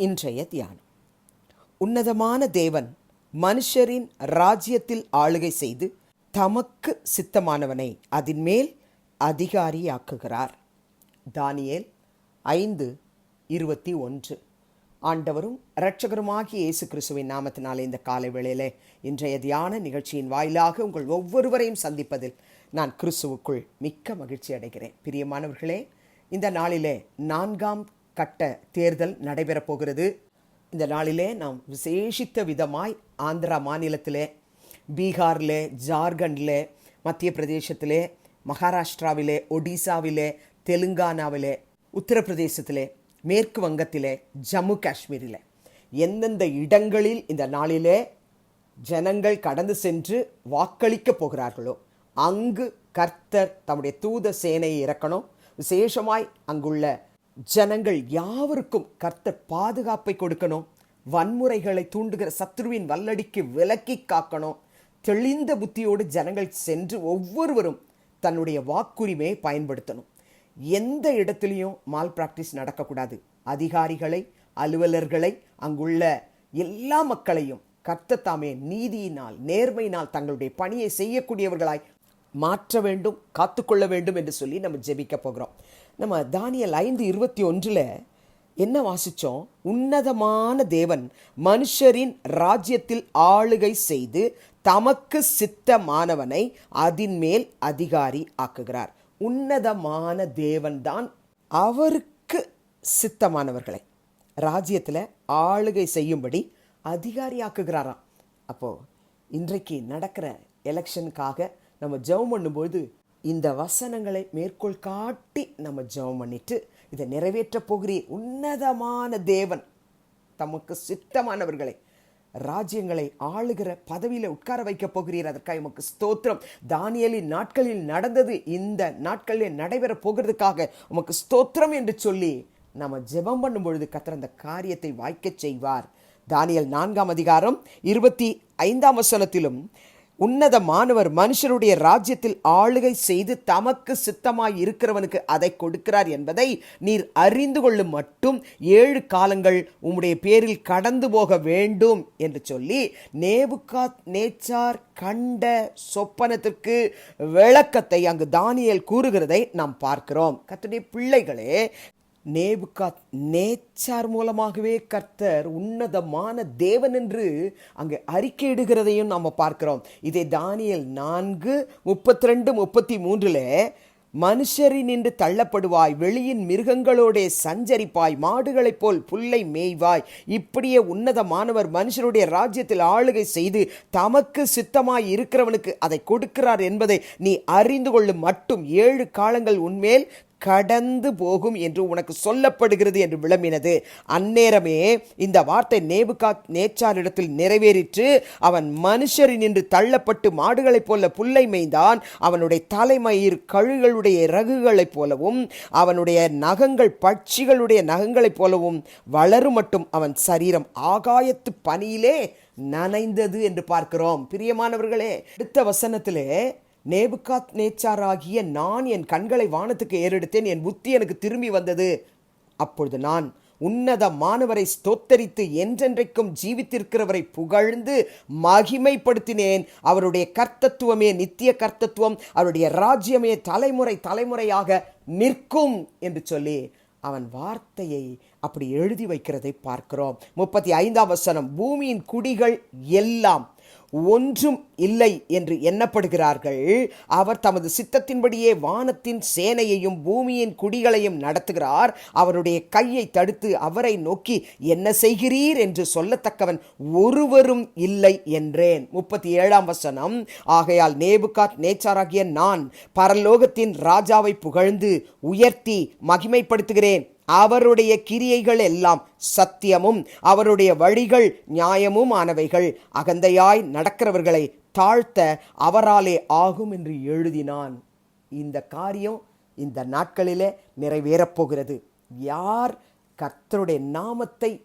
இன்றைய தியானம். உன்னதமான தேவன் மனுஷரின் ராஜ்யத்தில் ஆளுகை செய்து தமக்கு சித்தமானவனை அதின் மேல் அதிகாரியாக்குகிறார். தானியேல் ஐந்து இருபத்தி ஒன்று. ஆண்டவரும் இரட்சகருமாகிய இயேசு கிறிஸ்துவின் நாமத்தினாலே இந்த காலை வேளையிலே இன்றைய தியான நிகழ்ச்சியின் வாயிலாக உங்கள் ஒவ்வொருவரையும் சந்திப்பதில் நான் கிறிஸ்துவுக்குள் மிக்க மகிழ்ச்சி அடைகிறேன். பிரியமானவர்களே இந்த நாளிலே நான்காம் கட்ட தேர்தல் நடைபெறப் போகிறது இந்த நாளிலே நாம் விசேஷித்த விதமாய் ஆந்திரா மாநிலத்திலே பீகாரில் ஜார்க்கண்டில் மத்திய பிரதேசத்திலே மகாராஷ்டிராவிலே ஒடிசாவிலே தெலுங்கானாவிலே உத்தரப்பிரதேசத்திலே மேற்கு வங்கத்திலே ஜம்மு காஷ்மீரில். எந்தெந்த இடங்களில் இந்த நாளிலே ஜனங்கள் கடந்து சென்று வாக்களிக்க போகிறார்களோ அங்கு கர்த்தர் தம்முடைய தூத சேனையை இறக்கணும். விசேஷமாய் அங்குள்ள ஜனங்கள் யாவருக்கும் கர்த்தர் பாதுகாப்பை கொடுக்கணும். வன்முறைகளை தூண்டுகிற சத்ருவின் வல்லடிக்கு விலக்கி காக்கணும். தெளிந்த புத்தியோடு ஜனங்கள் சென்று ஒவ்வொருவரும் தன்னுடைய வாக்குரிமையை பயன்படுத்தணும். எந்த இடத்துலையும் மால் பிராக்டிஸ் நடக்கக்கூடாது. அதிகாரிகளை அலுவலர்களை அங்குள்ள எல்லா மக்களையும் கர்த்த தாமே நீதியினால் நேர்மையினால் தங்களுடைய பணியை செய்யக்கூடியவர்களாய் மாற்ற வேண்டும் காத்துக்கொள்ள வேண்டும் என்று சொல்லி நம்ம ஜெபிக்க போகிறோம். நம்ம தானியல் ஐந்து இருபத்தி ஒன்றில் என்ன வாசிச்சோம்? உன்னதமான தேவன் மனுஷரின் ராஜ்யத்தில் ஆளுகை செய்து தமக்கு சித்தமானவனை அதின் மேல் அதிகாரி ஆக்குகிறார். உன்னதமான தேவன்தான் அவருக்கு சித்தமானவர்களை. ராஜ்யத்தில் ஆளுகை செய்யும்படி அதிகாரியாக்குகிறாராம் அப்போது இன்றைக்கு நடக்கிற எலெக்ஷனுக்காக நம்ம ஜெபம் பண்ணும்பொழுது இந்த வசனங்களை மேற்கோள் காட்டி நம்ம ஜெபம் பண்ணிட்டு இதை நிறைவேற்றப் போகிறீர். உன்னதமான தேவன். தமக்கு சித்தமானவர்களை ராஜ்யங்களை ஆளுகிற பதவியில் உட்கார வைக்கப் போகிறீர். அதற்காக உமக்கு ஸ்தோத்திரம். தானியலின் நாட்களில் நடந்தது இந்த நாட்களில் நடைபெற போகிறதுக்காக உமக்கு ஸ்தோத்திரம் என்று சொல்லி நம்ம ஜெபம் பண்ணும் பொழுது கத்தர் அந்த காரியத்தை வாய்க்கச் செய்வார். தானியல் நான்காம் அதிகாரம் இருபத்தி ஐந்தாம் வசனத்திலும் உன்னத மாணவர் மனுஷருடைய ராஜ்யத்தில் ஆளுகை செய்து தமக்கு சித்தமாய் இருக்கிறவனுக்கு அதை கொடுக்கிறார் என்பதை நீர் அறிந்து கொள்ளும் மட்டும் ஏழு காலங்கள் உம்முடைய பேரில் கடந்து போக வேண்டும் என்று சொல்லி நேபுகாத் நேச்சார் கண்ட சொப்பனத்திற்கு விளக்கத்தை அங்கு தானியல் கூறுகிறதை நாம் பார்க்கிறோம். கத்துடைய பிள்ளைகளே நேபுகாத் நேச்சார் மூலமாகவே கர்த்தர் உன்னதமான தேவன் என்று அங்கு அறிக்கையிடுகிறதையும் நாம் பார்க்கிறோம். இதை தானியல் நான்கு முப்பத்தி ரெண்டு முப்பத்தி மூன்றில் மனுஷரினின்று தள்ளப்படுவாய் வெளியின் மிருகங்களோடே சஞ்சரிப்பாய் மாடுகளைப் போல் புல்லை மேய்வாய். இப்படியே உன்னதமானவர் மனுஷருடைய ராஜ்யத்தில் ஆளுகை செய்து தமக்கு சித்தமாய் இருக்கிறவனுக்கு அதை கொடுக்கிறார் என்பதை நீ அறிந்து கொள்ளும் மட்டும். ஏழு காலங்கள் உன்மேல் கடந்து போகும் என்று உனக்கு சொல்லப்படுகிறது என்று விளம்பினது. அந்நேரமே இந்த வார்த்தை நேபுகா நேச்சாரிடத்தில் நிறைவேறிற்று. அவன் மனுஷரின் நின்று தள்ளப்பட்டு மாடுகளைப் போல புல்லை மேய்ந்தான். அவனுடைய தலைமயிர் கழுகளுடைய ரகுகளைப் போலவும் அவனுடைய நகங்கள் பட்சிகளுடைய நகங்களைப் போலவும் வளரும் மட்டும் அவன் சரீரம் ஆகாயத்து பனியிலே நனைந்தது என்று பார்க்கிறோம். பிரியமானவர்களே அடுத்த வசனத்திலே நேபுகாத் நேச்சாராகிய நான் என் கண்களை வானத்துக்கு ஏறெடுத்தேன் என் புத்தி எனக்கு திரும்பி வந்தது. அப்பொழுது நான் உன்னத மாணவரை ஸ்தோத்தரித்து என்றென்றைக்கும் ஜீவித்திருக்கிறவரை புகழ்ந்து மகிமைப்படுத்தினேன். அவருடைய கர்த்தத்துவமே நித்திய கர்த்தத்துவம் அவருடைய ராஜ்யமே தலைமுறை தலைமுறையாக நிற்கும் என்று சொல்லி அவன் வார்த்தையை அப்படி எழுதி வைக்கிறதை பார்க்கிறோம். முப்பத்தி ஐந்தாம் வசனம் பூமியின் குடிகள் எல்லாம் ஒன்றும் இல்லை என்று எண்ணப்படுகிறார்கள். அவர் தமது சித்தத்தின்படியே வானத்தின் சேனையையும் பூமியின் குடிகளையும் நடத்துகிறார். அவருடைய கையை தடுத்து அவரை நோக்கி என்ன செய்கிறீர் என்று சொல்லத்தக்கவன் ஒருவரும் இல்லை என்றேன். முப்பத்தி ஏழாம் வசனம். ஆகையால் நேபுகாத் நேச்சாராகிய நான் பரலோகத்தின் ராஜாவை புகழ்ந்து உயர்த்தி மகிமைப்படுத்துகிறேன். அவருடைய கிரியைகள் எல்லாம் சத்தியமும் அவருடைய வழிகள் நியாயமும் ஆனவைகள். அகந்தையாய் நடக்கிறவர்களை தாழ்த்த அவராலே ஆகும் என்று எழுதினான். இந்த காரியம் இந்த நாட்களிலே நிறைவேறப் போகிறது. யார் கர்த்தருடைய நாமத்தை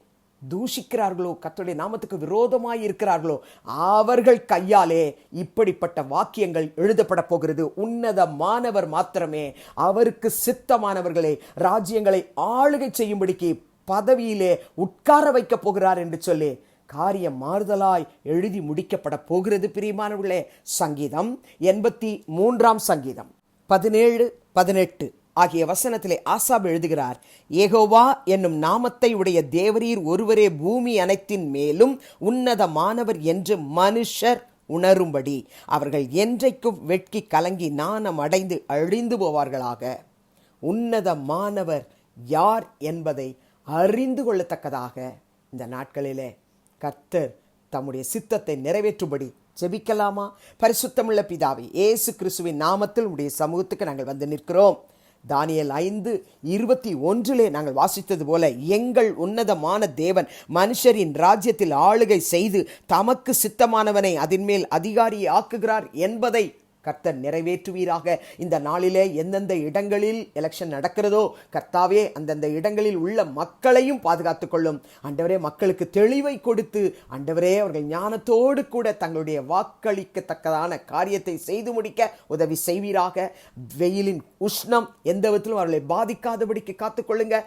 தூஷிக்கிறார்களோ? கர்த்தருடைய நாமத்துக்கு விரோதமாய் இருக்கிறார்களோ அவர்கள் கையாலே இப்படிப்பட்ட வாக்கியங்கள் எழுதப்பட போகிறது. உன்னத மாணவர் மாத்திரமே அவருக்கு சித்தமானவர்களே ராஜ்யங்களை ஆளுகை செய்யும்படிக்கு பதவியிலே உட்கார வைக்கப் போகிறார் என்று சொல்லி காரியம் மாறுதலாய் எழுதி முடிக்கப்பட போகிறது பிரியமானவர்களே. சங்கீதம் எண்பத்தி மூன்றாம் சங்கீதம். பதினேழு பதினெட்டு. ஆகிய வசனத்திலே ஆசாப் எழுதுகிறார் ஏகோவா என்னும் நாமத்தை உடைய தேவரீர் ஒருவரே பூமி அனைத்தின் மேலும் உன்னதமானவர் என்று மனுஷர் உணரும்படி. அவர்கள் என்றைக்கும் வெட்கி கலங்கி நாணம் அடைந்து அழிந்து போவார்களாக. உன்னதமானவர் யார் என்பதை அறிந்து கொள்ளத்தக்கதாக. இந்த நாட்களிலே கர்த்தர் தம்முடைய சித்தத்தை நிறைவேற்றும்படி ஜெபிக்கலாமா? பரிசுத்தமுள்ள பிதாவை இயேசு கிறிஸ்துவின் நாமத்தில் உடைய சமூகத்துக்கு நாங்கள் வந்து நிற்கிறோம். தானியல் ஐந்து இருபத்தி ஒன்றிலே நாங்கள் வாசித்தது போல எங்கள் உன்னதமான தேவன் மனுஷரின் ராஜ்யத்தில் ஆளுகை செய்து தமக்கு சித்தமானவனை அதன் மேல் அதிகாரியை ஆக்குகிறார் என்பதை கர்த்தர் நிறைவேற்றுவீராக. இந்த நாளிலே எந்தெந்த இடங்களில் எலெக்ஷன் நடக்கிறதோ கர்த்தாவே அந்தந்த இடங்களில் உள்ள மக்களையும் பாதுகாத்து கொள்ளும் ஆண்டவரே மக்களுக்கு தெளிவை கொடுத்து ஆண்டவரே அவர்கள் ஞானத்தோடு கூட தங்களுடைய வாக்களிக்கத்தக்கதான காரியத்தை செய்து முடிக்க உதவி செய்வீராக. வெயிலின் உஷ்ணம் எந்த விதத்திலும் அவர்களை பாதிக்காதபடிக்கு காத்துக்கொள்ளுங்க.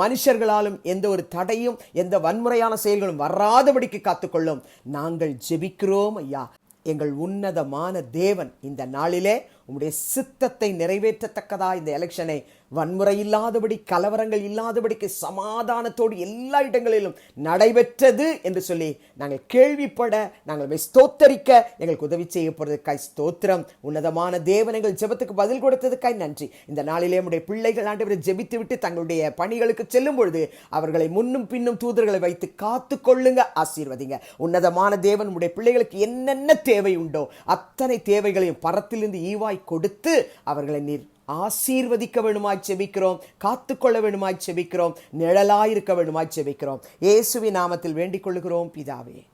மனுஷர்களாலும் எந்த ஒரு தடையும் எந்த வன்முறையான செயல்களும் வராதபடிக்கு காத்துக்கொள்ளும். நாங்கள் ஜெபிக்கிறோம் ஐயா. எங்கள் உன்னதமான தேவன் இந்த நாளிலே உங்களுடைய சித்தத்தை நிறைவேற்றத்தக்கதா இந்த எலெக்ஷனை வன்முறை இல்லாதபடி கலவரங்கள் இல்லாதபடிக்கு சமாதானத்தோடு எல்லா இடங்களிலும் நடைபெற்றது என்று சொல்லி நாங்கள் கேள்விப்பட நாங்கள் ஸ்தோத்தரிக்க எங்களுக்கு உதவி செய்யப்படுறதுக்காய் ஸ்தோத்திரம். உன்னதமான தேவனங்கள் ஜெபத்துக்கு பதில் கொடுத்ததுக்காய் நன்றி. இந்த நாளிலே நம்முடைய பிள்ளைகள் ஆண்டவரை ஜெபித்து விட்டு தங்களுடைய பணிகளுக்கு செல்லும் பொழுது அவர்களை முன்னும் பின்னும் தூதர்களை வைத்து காத்து கொள்ளுங்க ஆசீர்வதிங்க. உன்னதமான தேவன் உடைய பிள்ளைகளுக்கு என்னென்ன தேவை உண்டோ அத்தனை தேவைகளையும் பரத்திலிருந்து ஈவாய் கொடுத்து அவர்களை நீர் ஆசீர்வதிக்க வேணுமாய் செபிக்கிறோம் காத்துக்கொள்ள வேணுமாய் செபிக்கிறோம் நிழலாயிருக்க வேணுமாய் செபிக்கிறோம். இயேசுவி நாமத்தில் வேண்டிக் கொள்ளுகிறோம் பிதாவே.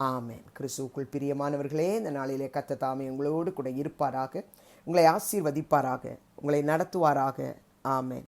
ஆமேன். கிறிஸ்துவுக்குள் பிரியமானவர்களே இந்த நாளிலே கத்த தாமே உங்களோடு கூட இருப்பாராக. உங்களை ஆசீர்வதிப்பாராக. உங்களை நடத்துவாராக. ஆமென்.